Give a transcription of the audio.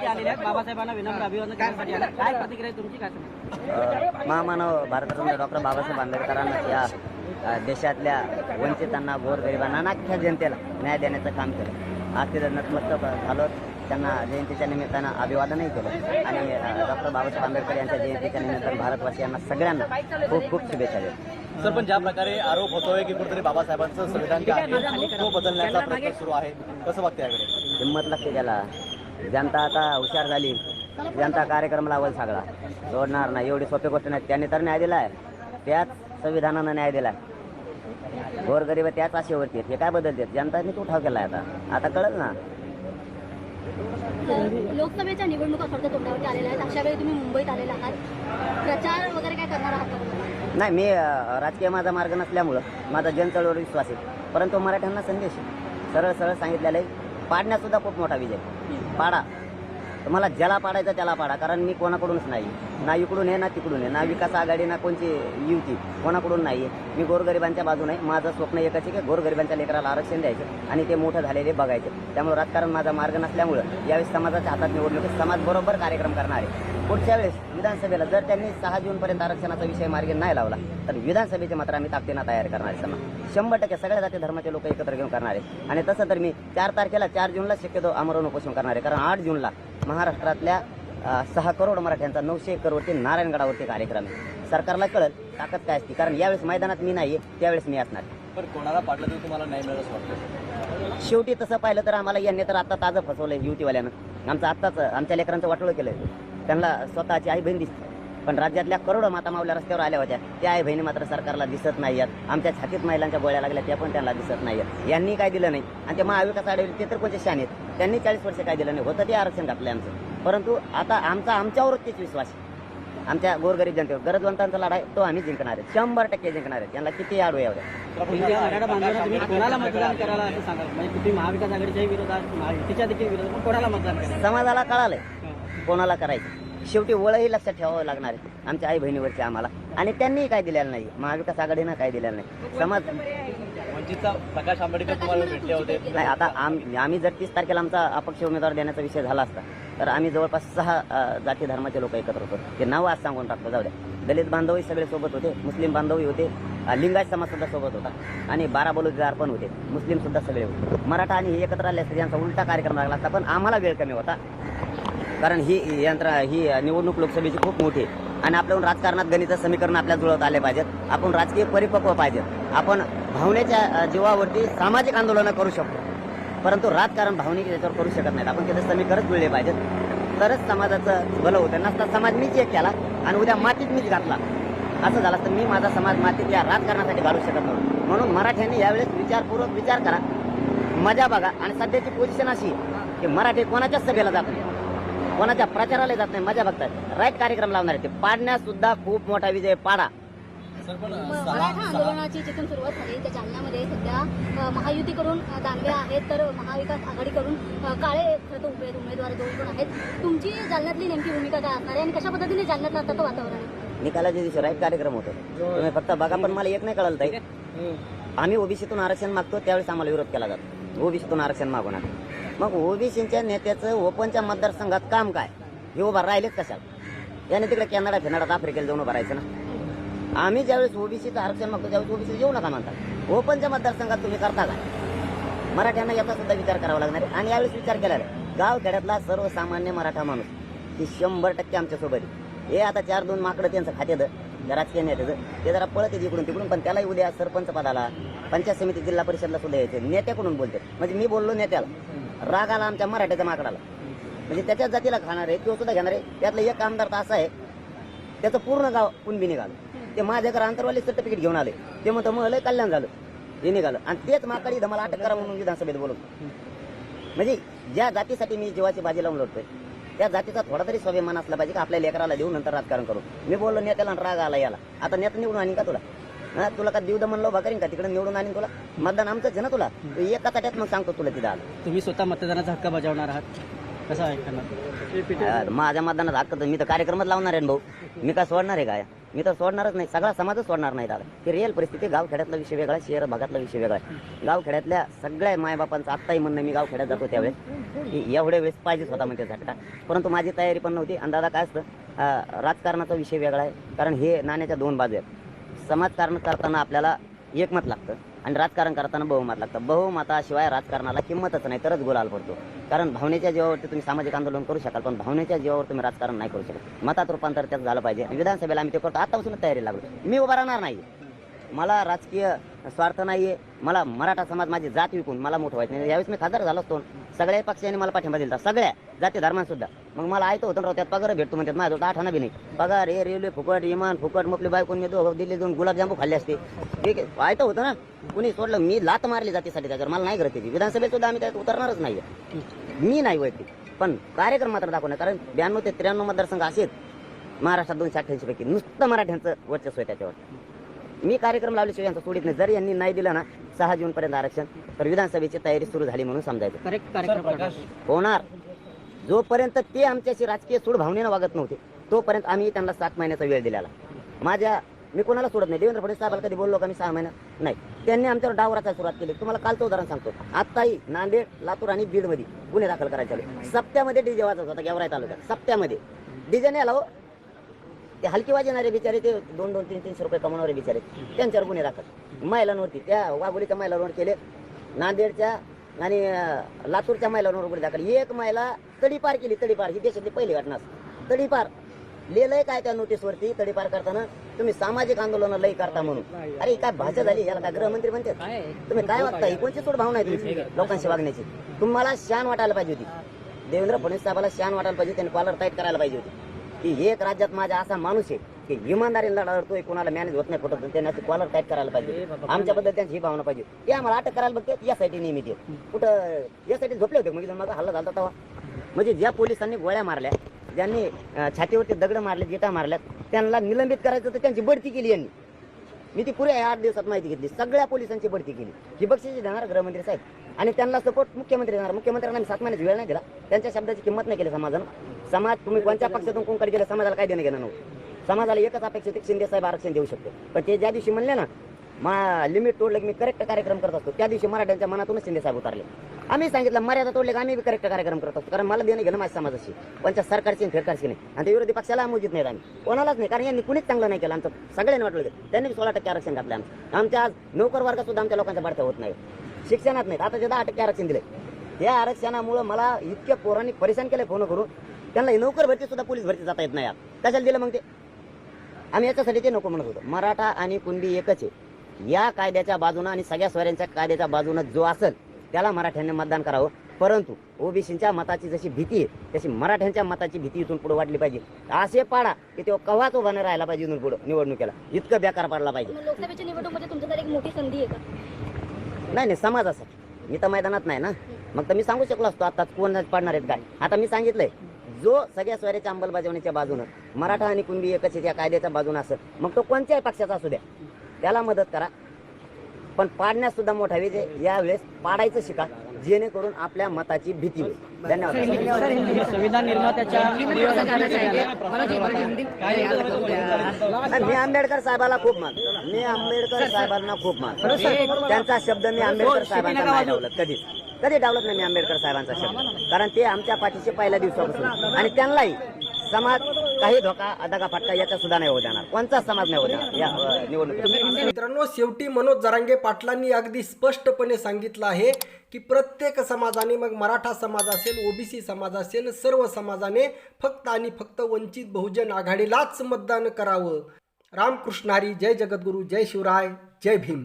इथे आलेले आहेत. बाबासाहेबांना विनम्र अभिवादन करण्यासाठी आले काय प्रतिक्रिया आहे तुमची? काय सांगा अ, महामानव भारतरत्न डॉक्टर बाबासाहेब आंबेडकरांना या अ, देशातल्या वंचितांना गोरगरिबांना आणि अख्ख्या जनतेला न्याय देण्याचं काम केलं. आज तिथं नतमस्तक झालो. त्यांना जयंतीच्या निमित्तानं अभिवादनही केलं. आणि डॉक्टर बाबासाहेब आंबेडकर यांच्या जयंतीच्या निमित्तानं भारतवासियांना सगळ्यांना खूप खूप शुभेच्छा देतो. सर पण ज्या प्रकारे आरोप होतोय की कुठेतरी बाबासाहेबांचं संविधान जे आहे तो बदलण्याचा प्रयत्न सुरू आहे. कसं बघते याकडे? हिंमत लागते त्याला. जनता आता हुशार झाली. जनता कार्यक्रम लावल सगळा सोडणार नाही. एवढी सोपी गोष्ट नाही. त्यांनी तर न्याय दिलाय. त्याच संविधानानं न्याय दिलाय. गोरगरीब त्याच आशेवरती आहेत. हे काय बदलते जनताने तो ठाव केलाय आता. आता कळलं ना. लोकसभेच्या निवडणुका खरं तर तोंडावरती आलेल्या आहेत. अशा वेळी तुम्ही मुंबईत आलेला आहात. प्रचार वगैरे काय करणार आहात? का? नाही मी राजकीय माझा मार्ग नसल्यामुळं माझा जनचळवळीवर विश्वास आहे. परंतु मराठ्यांना संदेश आहे. सरळ सरळ सांगितलेलं आहे. पाडण्यात सुद्धा खूप मोठा विजय பாடா. तर मला ज्याला पाडायचं त्याला पाडा कारण मी कोणाकडूनच नाही. ना इकडून आहे ना तिकडून आहे. ना विकास आघाडी ना कोणची युती कोणाकडून नाही आहे. मी गोरगरिबांच्या बाजून आहे. माझं स्वप्न एकच आहे की गोरगरिबांच्या लेकराला आरक्षण द्यायचं आणि ते मोठं झालेले बघायचे. त्यामुळे राजकारण माझा मार्ग नसल्यामुळं यावेळेस समाजाच्या हातात निवडणूक समाज बरोबर कार्यक्रम करणार आहे. पुढच्या वेळेस विधानसभेला जर त्यांनी सहा जूनपर्यंत आरक्षणाचा विषय मार्गी नाही लावला तर विधानसभेचे मात्र आम्ही ताकदीनं तयार करणार आहे. समाज शंभर टक्के सगळ्या जाती धर्माचे लोक एकत्र घेऊन करणार आहे. आणि तसं तर मी चार तारखेला चार जूनला शक्यतो आमरण उपोषण करणार आहे. कारण आठ जूनला महाराष्ट्रातल्या सहा करोड मराठ्यांचा नऊशे एकरवरती नारायणगडावरती कार्यक्रम आहे. सरकारला कळत ताकद काय असते. कारण यावेळेस मैदानात मी नाही आहे त्यावेळेस मी असणार. पण कोणाला पाडलं तरी तुम्हाला नाही मिळत वाटतं शेवटी तसं पाहिलं तर आम्हाला यांनी तर आता ताजं फसवलंय युतीवाल्यानं. आमचं आत्ताच आमच्या लेकरांचं वाटोळं केलंय. त्यांना स्वतःची आई बहीण दिसते. पण राज्यातल्या करोडो माता मावल्या रस्त्यावर आल्या होत्या. त्या आई बहिणी मात्र सरकारला दिसत नाहीयेत. आमच्या छातीत महिलांच्या गोळ्या लागल्या त्या पण त्यांना दिसत नाहीयेत. यांनी काय दिलं नाही? आणि ते महाविकास आढळले ते तर कोणते शान आहेत? त्यांनी चाळीस वर्ष काय दिलं नाही? होतं ते आरक्षण घातलंय आमचं. परंतु आता आमचा आमच्यावरतीच विश्वास आहे. आमच्या गोरगरीब जनतेवर. गरजवंतांचा लढा आहे तो आम्ही जिंकणार आहे शंभर टक्के जिंकणार आहे त्यांना किती आडू यावं? म्हणजे समाजाला कळालंय. कोणाला करायचं? शेवटी ओळही लक्षात ठेवावं लागणार आहे. आमच्या आई बहिणीवरची आम्हाला. आणि त्यांनी काय दिलेलं नाही महाविकास आघाडीनं काय दिलेलं नाही. समाज वंचितचा प्रकाश आंबेडकर तुम्हाला भेटले होते. नाही आता आम आम्ही जर तीस तारखेला आमचा अपक्ष उमेदवार देण्याचा विषय झाला असता तर आम्ही जवळपास सहा जाती धर्माचे लोक एकत्र होतो. ते नाव आज सांगून टाकतो जाऊ द्या. दलित बांधवही सगळे सोबत होते मुस्लिम बांधवही होते लिंगायत समाज सुद्धा सोबत होता. आणि बारा बलुतेदार पण होते मुस्लिम सुद्धा सगळे होते. मराठा आणि हे एकत्र आले असते यांचा उलटा कार्यक्रम लागला असता पण आम्हाला वेळ कमी होता. कारण ही यंत्र ही निवडणूक लोकसभेची खूप मोठी आणि आपल्याकडून राजकारणात गणित समीकरण आपल्या जुळवत आले पाहिजेत. आपण राजकीय परिपक्व पाहिजेत. आपण भावनेच्या जीवावरती सामाजिक आंदोलनं करू शकतो. परंतु राजकारण भावनिक याच्यावर करू शकत नाहीत. आपण तिथे समीकरण जुळले पाहिजेत. तरच समाजाचं भलं होतं. नसता समाज मीच एक केला आणि उद्या मातीत मीच घातला. असं झालं तर मी माझा समाज मातीत या राजकारणासाठी घालू शकत नव्हतो. म्हणून मराठ्यांनी यावेळेस विचारपूर्वक विचार करा. मजा बघा. आणि सध्याची पोझिशन अशी की मराठी कोणाच्याच सभेला जात नाही. कोणाच्या प्रचाराला जात नाही मजा बघतात राईट कार्यक्रम लावणार आहे ते. पाडण्यास सुद्धा खूप मोठा विजय पाडा. मराठा आंदोलनाची जिथून सुरुवात झाली त्या जालन्यामध्ये सध्या महायुतीकडून दानवे आहेत तर महाविकास आघाडीकडून काळे खरं तर उमेद उमेदवार दोन पण आहेत. तुमची जालन्यातली नेमकी भूमिका काय असणार आहे? आणि कशा पद्धतीने जालन्यात आता तो वातावरण आहे? निकालाच्या दिवशी राईट कार्यक्रम होतो. तुम्ही फक्त बघा पण मला एक नाही कळलं ताई. आम्ही ओबीसीतून आरक्षण मागतो त्यावेळेस आम्हाला विरोध केला जातो. ओबीसीतून आरक्षण मागू नका. मग ओबीसीच्या नेत्याचं ओपनच्या मतदारसंघात काम काय? हे उभा राहिलेच कशाला? याने तिकडे कॅनडा फिनाडात आफ्रिकेला जाऊन उभं राहायचं ना. आम्ही ज्यावेळेस ओबीसीचं आरक्षण मागतो त्यावेळेस ओबीसी येऊ नका म्हणतात. ओपनच्या मतदारसंघात तुम्ही करता काय? मराठ्यांना याचा सुद्धा विचार करावा लागणार आहे. आणि यावेळेस विचार केला आहे गाव खेड्यातला सर्वसामान्य मराठा माणूस ती शंभर टक्के आमच्यासोबत हे आता चार दोन माकडं त्यांचं खात्यात राजकीय नेत्याचं. ते जरा पळत येते इकडून तिकडून पण त्यालाही उद्या सरपंच पदाला पंचायत समिती जिल्हा परिषदला सुद्धा यायचे नेत्याकडून बोलते म्हणजे मी बोललो नेत्याला. राग आला आमच्या मराठ्याच्या माकडाला. म्हणजे त्याच्याच जातीला खाणार आहे तो सुद्धा घेणार आहे. त्यातलं एक आमदार तर असा आहे त्याचं पूर्ण गाव कुणबी निघालं. ते माझ्याकडे आंतरवाली सर्टिफिकेट घेऊन आले. ते म्हणतं मग लय कल्याण झालं. हे निघालं. आणि तेच माकडे धमाला अटक करा म्हणून विधानसभेत बोलवतो म्हणजे ज्या जातीसाठी मी जीवाची बाजी लावून लढतोय त्या जातीचा थोडा तरी स्वाभिमान असला पाहिजे का आपल्या लेकराला देऊन नंतर राजकारण करू मी बोललो नेत्याला आणि राग आला याला. आता नेता निवडून आणि का तुला? हा तुला का देऊ दमन म्हणलं उभा करीन का? तिकडे निवडून आणीन तुला. मतदान आमचंच आहे ना तुला. तू एका ताट्यात मग सांगतो तुला तिथं आलं. तुम्ही स्वतः मतदानाचा हक्क बजावणार आहात? कसं माझ्या मतदानात हक्क तर मी तर कार्यक्रमच लावणार आहे भाऊ. मी काय सोडणार आहे काय? मी तर सोडणारच नाही. सगळा समाजच सोडणार नाही दादा. ही रिअल परिस्थिती गाव खेड्यातला विषय वेगळा आहे, शहर भागातला विषय वेगळा आहे. गाव खेड्यातल्या सगळ्या मायबापांचं आत्ताही म्हणणं मी गाव खेड्यात जातो त्यावेळेस. की एवढ्या वेळेस पाहिजेच होता म्हणजे झटका. परंतु माझी तयारी पण नव्हती. आणि दादा काय असतं राजकारणाचा विषय वेगळा आहे. कारण हे नाण्याच्या दोन बाजू आहेत. समाजकारण करताना आपल्याला एकमत लागतं आणि राजकारण करताना बहुमत लागतं. बहुमताशिवाय राजकारणाला किंमतच नाही तरच गुलाल पडतो. कारण भावनेच्या जीवावरती तुम्ही सामाजिक आंदोलन करू शकाल पण भावनेच्या जीवावर तुम्ही राजकारण नाही करू शकत. मतात रूपांतर त्यात झालं पाहिजे. आणि विधानसभेला आम्ही ते करतो. आतापासूनच तयारी लागलो. मी उभा राहणार नाही. मला राजकीय स्वार्थ नाही आहे मला मराठा समाज माझी जात विकून मला मोठं व्हायचं नाही. यावेळेस मी खासदार झालो असतो. सगळ्या पक्षांनी मला पाठिंबा दिला सगळ्या जाती धर्मांसुद्धा मग मला आयतो होतं राव त्यात पगार भेटतो म्हणतात. माझ्या आठ बी नाही. पगार हे रेल्वे फुकट विमान फुकट मपली बायकोन मी दोघं दिल्ली दोन गुलाबजामू खाल्ले असते. ठीक आहे. आयतं होतं ना. कुणी सोडलं मी लात मारली जातीसाठी त्याच्यावर. मला नाही करत त्याची. विधानसभेत सुद्धा आम्ही त्यात उतरणारच नाही. मी नाही वैयक्तिक. पण कार्यक्रम मात्र दाखवणार. कारण ब्याण्णव ते त्र्याण्णव मतदारसंघ असेल महाराष्ट्रात दोनशे अठ्ठ्याऐंशी पैकी नुसतं मराठ्यांचं वर्चस्व आहे त्याच्यावर. मी कार्यक्रम लावल्याशिवाय यांचा सोडित नाही. जर यांनी नाही दिलं ना सहा जून पर्यंत आरक्षण तर विधानसभेची तयारी सुरू झाली म्हणून समजायचं. करेक्ट कार्यक्रम करणार. होणार. जोपर्यंत ते आमच्याशी राजकीय सूड भावनेनं वागत नव्हते तोपर्यंत आम्ही त्यांना सात महिन्याचा वेळ दिलेला. माझ्या मी कोणाला सोडत नाही. देवेंद्र फडणवीस साहेबाला कधी बोललो का मी सहा महिना? नाही. त्यांनी आमच्यावर डावराचा सुरुवात केली. तुम्हाला कालचं उदाहरण सांगतो. आत्ताही नांदेड लातूर आणि बीडमध्ये गुन्हे दाखल करायचे आले. सप्त्यामध्ये डीजे वाजत होता गेवराई तालुक्यात. सप्त्यामध्ये. डीजे नाही आला हो. ते हलकी वाजणारे बिचारे ते दोन दोन तीन तीनशे रुपये कमवणारे बिचारे. त्यांच्यावर गुन्हे दाखल. महिलांवरती त्या वाघोलीच्या महिलांवर केले नांदेडच्या आणि लातूरच्या महिलांवर गुन्हे दाखल. एक महिला तडीपार केली तडीपार. ही देशातली पहिली घटना. तडीपार. लिहिलंय काय त्या नोटीसवरती तडीपार करताना? तुम्ही सामाजिक आंदोलन लई करता म्हणून. अरे काय भाषा झाली? याला काय गृहमंत्री म्हणतात? काय? तुम्ही काय वागता? ही कोणची सोड भावना आहे तुमची? लोकांशी वागण्याची. तुम्हाला शान वाटायला पाहिजे होती. देवेंद्र फडणवीस साहेबाला शान वाटायला पाहिजे त्यांनी कॉलर टाईट करायला पाहिजे होती. की एक राज्यात माझा असा माणूस आहे की इमानदारीला लढतोय कोणाला मॅनेज होत नाही फटत त्यांनी कॉलर टाईट करायला पाहिजे आमच्याबद्दल त्यांची ही भावना पाहिजे. ते आम्हाला अटक करायला बघते यासाठी नेहमी ते. कुठं यासाठी झोपले होते मग माझा हल्ला झाला तेव्हा. म्हणजे ज्या पोलिसांनी गोळ्या मारल्या ज्यांनी छातीवरती दगड मारले जिटा मारल्यात त्यांना निलंबित करायचं तर त्यांची बढती केली यांनी. मी ती पुऱ्या आठ दिवसात माहिती घेतली. सगळ्या पोलिसांची भरती केली. ही बक्षिशी देणार गृहमंत्री साहेब. आणि त्यांना सपोर्ट मुख्यमंत्री देणार. मुख्यमंत्र्यांना मी सात महिन्याची वेळ नाही दिला. त्यांच्या शब्दाची किंमत नाही केली समाजानं समाज तुम्ही कोणत्या पक्षातून कोणकडे गेलं समाजाला काय देणं घेणं नव्हतं. समाजाला एकच अपेक्षित शिंदे साहेब आरक्षण देऊ शकते. पण ते ज्या दिवशी म्हणले ना मा लिमिट तोडलं की मी करेक्ट कार्यक्रम करत असतो त्या दिवशी मराठ्यांच्या मनातूनच शिंदे साहेब उतरले. आम्ही सांगितलं मर्यादा तोडले का आम्ही करेक्ट कार्यक्रम करत असतो. कारण मला देणं घेणं माझ्या समाजाशी. पंचायत सरकारची फेरकारची नाही. आणि ते विरोधी पक्षाला आमोजित नाही आम्ही. कोणालाच नाही. कारण यांनी कुणीच चांगलं नाही केलं. आमचं सगळ्यांनी वाटलं होतं. त्यांनी सोळा टक्के आरक्षण घातलं आमचं. आमच्या आज नोकर वर्गात सुद्धा आमच्या लोकांच्या बाडत्या होत नाही. शिक्षणात नाही आता जे दहा टक्के आरक्षण दिले. या आरक्षणामुळं मला इतक्या पोरांनी परेशान केलं फोन करून. त्यांना नोकर भरती सुद्धा पोलीस भरती जाता येत नाही यार. कशाला दिलं मग ते? आम्ही याच्यासाठी ते नको म्हणत होतो. मराठा आणि कुणबी एकच आहे. या कायद्याच्या बाजूनं आणि सगळ्या स्वऱ्यांच्या कायद्याच्या बाजूनं जो असेल त्याला मराठ्यांनी मतदान करावं. परंतु ओबीसीच्या मताची जशी भीती आहे तशी मराठ्यांच्या मताची भीती इथून पुढे वाढली पाहिजे. असे पाडा की तो कव्हाच उभा नाही राहायला पाहिजे इथून पुढे निवडणुकीला. इतकं बेकार पाडला पाहिजे. लोकसभेची निवडणूक म्हणजे तुमच्यासाठी एक मोठी संधी आहे का? नाही नाही समाजासाठी. मी तर मैदानात नाही ना. मग तर मी सांगू शकलो असतो आता कोण पडणार आहेत काय? आता मी सांगितलंय जो सगळ्या स्वराच्या अंमलबजावणीच्या बाजूनं मराठा आणि कुणबी एकच त्या कायद्याच्या बाजूनं असेल मग तो कोणत्याही पक्षाचा असू द्या. त्याला मदत करा. पण पाडण्यास सुद्धा मोठा विजय यावेळेस पाडायचं शिका जेणेकरून आपल्या मताची भीती होईल. धन्यवाद. संविधान निर्मात्याच्या मी आंबेडकर साहेबाला खूप मानतो. मी आंबेडकर साहेबांना खूप मानतो. त्यांचा शब्द मी आंबेडकर साहेबांचा नाही डावलत कधीच. कधी डावलत नाही मी आंबेडकर साहेबांचा शब्द. कारण ते आमच्या पाठीशी पहिल्या दिवसापासून. आणि त्यांनाही समाज काही धोका अदागा फटका याचा सुद्धा नाही होऊ देणार. कोणताच समाज नाही होऊ देणार या निवडणुकीत. मित्रांनो शेवटी मनोज जरांगे पाटलांनी अगदी स्पष्टपणे सांगितलं आहे की प्रत्येक समाजाने मग मराठा समाज असेल ओबीसी समाज असेल सर्व समाजाने फक्त आणि फक्त वंचित बहुजन आघाडीलाच मतदान करावं. रामकृष्ण हरी जय जगद्गुरू जय शिवराय जय भीम.